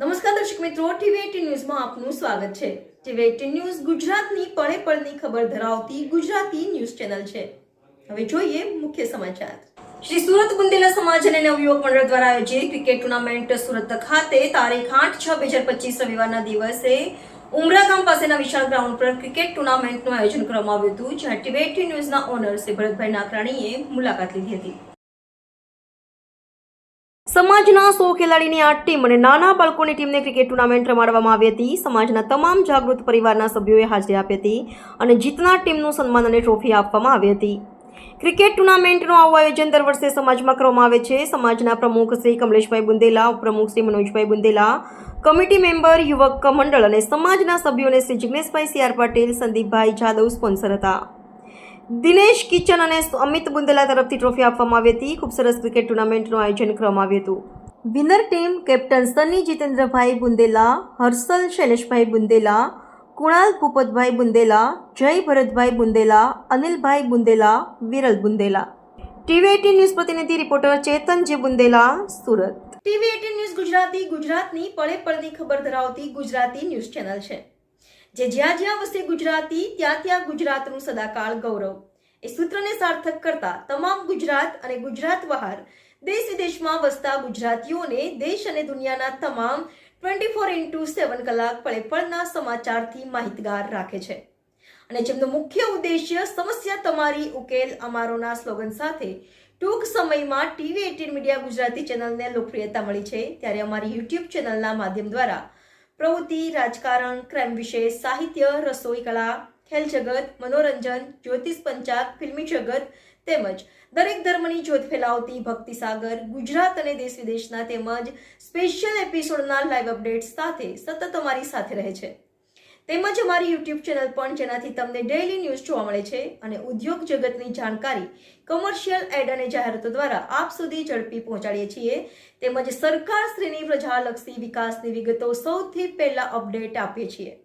નમસ્કાર દર્શક મિત્રો, ટીવી ન્યૂઝમાં આપનું સ્વાગત છે. ટીવી એટીન ન્યૂઝ ગુજરાતની પળે પળની ખબર ધરાવતી ગુજરાતી ન્યૂઝ ચેનલ છે. હવે જોઈએ મુખ્ય સમાચાર. શ્રી સુરત બુંદેલા સમાજ અને નવયુવક મંડળ દ્વારા આયોજિત ક્રિકેટ ટુર્નામેન્ટ સુરત ખાતે તારીખ આઠ છ બે હજાર પચીસ રવિવારના દિવસે ઉમરા ગામ પાસેના વિશાળ ગ્રાઉન્ડ પર ક્રિકેટ ટુર્નામેન્ટનું આયોજન કરવામાં આવ્યું હતું, જ્યાં ટીવી ન્યૂઝના ઓનર શ્રી ભરતભાઈ નાકરાણીએ મુલાકાત લીધી હતી. સમાજના સો ખેલાડીની આઠ ટીમ અને નાના બાળકોની ટીમને ક્રિકેટ ટુર્નામેન્ટ રમાડવામાં આવી હતી. સમાજના તમામ જાગૃત પરિવારના સભ્યોએ હાજરી આપી હતી અને જીતનાર ટીમનું સન્માન અને ટ્રોફી આપવામાં આવી હતી. ક્રિકેટ ટુર્નામેન્ટનું આવું આયોજન દર વર્ષે સમાજમાં કરવામાં આવે છે. સમાજના પ્રમુખ શ્રી કમલેશભાઈ બુંદેલા, ઉપપ્રમુખ શ્રી મનોજભાઈ બુંદેલા, કમિટી મેમ્બર, યુવક મંડળ અને સમાજના સભ્યોને શ્રી જિગ્નેશભાઈ સી આર પાટીલ, સંદીપભાઈ જાદવ સ્પોન્સર હતા. દિનેશ કિચન અને અમિત બુંદેલા તરફથી ટ્રોફી આપવામાં આવી હતી. ખૂબ સરસ ક્રિકેટ ટુર્નામેન્ટનું આયોજન કરવામાં આવ્યું હતું. Winner team captain Sunny Jitendrabhai Bundela, Harshal Shaileshbhai Bundela, Kunal Bhupatbhai Bundela, Jay Bharatbhai Bundela, Anilbhai Bundela, Viral Bundela. TV eighteen news પ્રતિનિધિ reporter Chetan J Bundela, Surat. TV eighteen news Gujarati ગુજરાતની પળે પળની ખબર ધરાવતી Gujarati news channel છે. જે જ્યાં જ્યાં વસે ગુજરાતી, ત્યાં ત્યાં ગુજરાતનું સદાકાળ ગૌરવ. એ સૂત્રને સાર્થક કરતા તમામ ગુજરાત અને ગુજરાત બહાર દેશ વિદેશમાં વસતા ગુજરાતીઓને દેશ અને દુનિયાના તમામ ટ્વેન્ટી ફોર ઇન્ટુ સેવન કલાક પળે પળના સમાચારથી માહિતગાર રાખે છે. અને જેમનો મુખ્ય ઉદ્દેશ્ય સમસ્યા તમારી ઉકેલ અમારોના સ્લોગન સાથે ટૂંક સમયમાં ટીવી એટીન મીડિયા ગુજરાતી ચેનલને લોકપ્રિયતા મળી છે, ત્યારે અમારી યુટ્યુબ ચેનલના માધ્યમ દ્વારા પ્રવૃત્તિ, રાજકારણ, ક્રાઇમ વિશે સાહિત્ય, રસોઈ કળા ખેલ જગત, મનોરંજન, જ્યોતિષ પંચાગ, ફિલ્મી જગત તેમજ દરેક ધર્મની જ્યોત ફેલાવતી ભક્તિ સાગર, ગુજરાત અને દેશ વિદેશના તેમજ સ્પેશિયલ એપિસોડના લાઈવ અપડેટ્સ સાથે સતત અમારી સાથે રહે છે. તેમજ અમારી યુટ્યુબ ચેનલ પણ જેનાથી તમને ડેઇલી ન્યૂઝ જોવા મળે છે અને ઉદ્યોગ જગતની જાણકારી કોમર્શિયલ એડ અને જાહેરાતો દ્વારા આપ સુધી ઝડપી પહોંચાડીએ છીએ. તેમજ સરકાર શ્રીની પ્રજાલક્ષી વિકાસની વિગતો સૌથી પહેલા અપડેટ આપીએ છીએ.